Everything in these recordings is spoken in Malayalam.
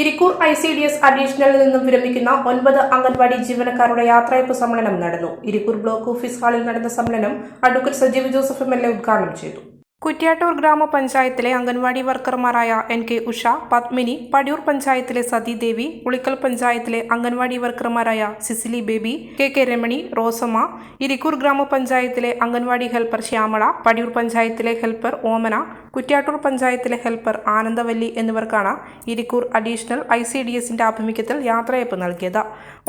Irikkur I C D S അഡീഷണലിൽ നിന്നും വിരമിക്കുന്ന ഒൻപത് അംഗൻവാടി ജീവനക്കാരുടെ യാത്രയപ്പ് സമ്മേളനം നടന്നു. ഇരിക്കൂർ ബ്ലോക്ക് ഓഫീസ് ഹാളിൽ നടന്ന സമ്മേളനം advocate Sajeev Joseph M L A ഉദ്ഘാടനം ചെയ്തു. കുറ്റ്യാട്ടൂർ ഗ്രാമപഞ്ചായത്തിലെ അംഗൻവാടി വർക്കർമാരായ എൻ കെ ഉഷ പത്മിനി പടിയൂർ പഞ്ചായത്തിലെ സതീദേവി ഉളിക്കൽ പഞ്ചായത്തിലെ അംഗൻവാടി വർക്കർമാരായ Cicily baby K K Ramani Rosamma Irikkur ഗ്രാമപഞ്ചായത്തിലെ അംഗൻവാടി ഹെൽപ്പർ ശ്യാമള പടിയൂർ പഞ്ചായത്തിലെ ഹെൽപ്പർ ഓമന കുറ്റ്യാട്ടൂർ പഞ്ചായത്തിലെ ഹെൽപ്പർ ആനന്ദവല്ലി എന്നിവർക്കാണ് Irikkur additional I C D എസിന്റെ ആഭിമുഖ്യത്തിൽ യാത്രയപ്പ് നൽകിയത്.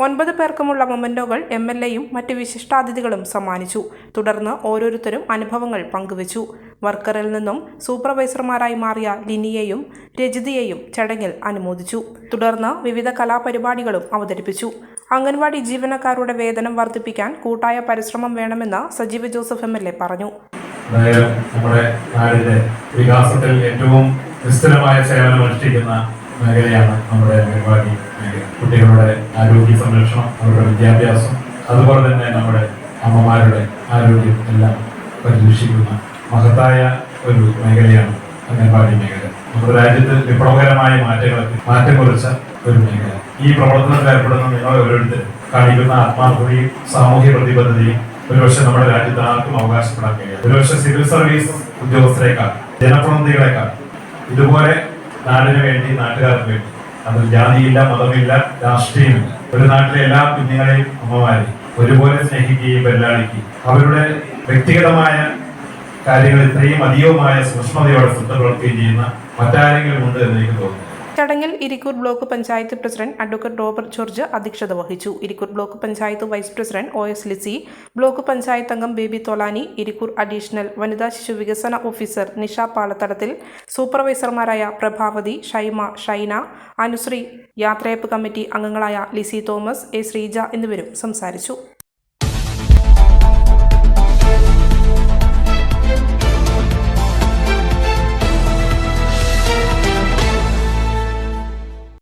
ഒൻപത് പേർക്കുമുള്ള മൊമെന്റോകൾ എം എൽ എയും മറ്റ് വിശിഷ്ടാതിഥികളും സമ്മാനിച്ചു. തുടർന്ന് ഓരോരുത്തരും അനുഭവങ്ങൾ പങ്കുവച്ചു. വർക്കറിൽ നിന്നും സൂപ്പർവൈസർമാരായി മാറിയ ലിനിയെയും രജിതയെയും ചടങ്ങിൽ അനുമോദിച്ചു. തുടർന്ന് വിവിധ കലാപരിപാടികളും അവതരിപ്പിച്ചു. അംഗൻവാടി ജീവനക്കാരുടെ വേതനം വർദ്ധിപ്പിക്കാൻ കൂട്ടായ പരിശ്രമം വേണമെന്ന് Sajeev Joseph M L A പറഞ്ഞു. നമ്മുടെ നാടിന്റെ വികാസത്തിൽ ഏറ്റവും നിസ്തുലമായ സേവനം അനുഷ്ഠിക്കുന്ന മേഖലയാണ് നമ്മുടെ അംഗൻവാടി കുട്ടികളുടെ ആരോഗ്യ സംരക്ഷണം അവരുടെ വിദ്യാഭ്യാസം അതുപോലെ തന്നെ നമ്മുടെ അമ്മമാരുടെ ആരോഗ്യം എല്ലാം പരിരക്ഷിക്കുന്ന മഹത്തായ ഒരു മേഖലയാണ് അംഗൻവാടി മേഖല. നമ്മുടെ രാജ്യത്ത് വിപ്ലവകരമായ മാറ്റങ്ങളൊക്കെ മാറ്റം കുറിച്ച ഒരു മേഖല. ഈ പ്രവർത്തനത്തിൽ ഏർപ്പെടുന്ന നിങ്ങൾ ഓരോരുത്തരും കാണിക്കുന്ന ആത്മാർത്ഥതയും സാമൂഹ്യ പ്രതിബദ്ധതയും ഒരുപക്ഷെ നമ്മുടെ രാജ്യത്ത് ആർക്കും അവകാശപ്പെടാൻ കഴിയും ഒരുപക്ഷെ സിവിൽ സർവീസ് ഉദ്യോഗസ്ഥരെക്കാൾ ജനപ്രതിനിധികളെക്കാൾ ഇതുപോലെ നാടിനു വേണ്ടി നാട്ടുകാർക്ക് വേണ്ടി. അതിൽ ജാതിയില്ല മതമില്ല രാഷ്ട്രീയമില്ല. ഒരു നാട്ടിലെ എല്ലാ കുഞ്ഞുങ്ങളെയും അമ്മമാരെയും ഒരുപോലെ സ്നേഹിക്കുകയും പരിലാളിക്കുകയും അവരുടെ വ്യക്തിഗതമായ കാര്യങ്ങൾ ഇത്രയും അധികമായ സൂക്ഷ്മതയോടെ ശ്രദ്ധ പുലർത്തുകയും ചെയ്യുന്ന മറ്റാരെങ്കിലും ഉണ്ട് എന്ന് എനിക്ക് തോന്നുന്നു. ചടങ്ങിൽ Irikkur block panchayat president advocate Robert George അധ്യക്ഷത വഹിച്ചു. Irikkur block panchayat vice president O S Lissy block panchayat അംഗം ബേബി തോലാനി ഇരിക്കൂർ അഡീഷണൽ വനിതാ ശിശു വികസന ഓഫീസർ നിഷ പാലത്തടത്തിൽ സൂപ്പർവൈസർമാരായ പ്രഭാവതി ഷൈമ ഷൈന അനുശ്രീ യാത്രയപ്പ് കമ്മിറ്റി അംഗങ്ങളായ ലിസി തോമസ് എ ശ്രീജ എന്നിവരും സംസാരിച്ചു.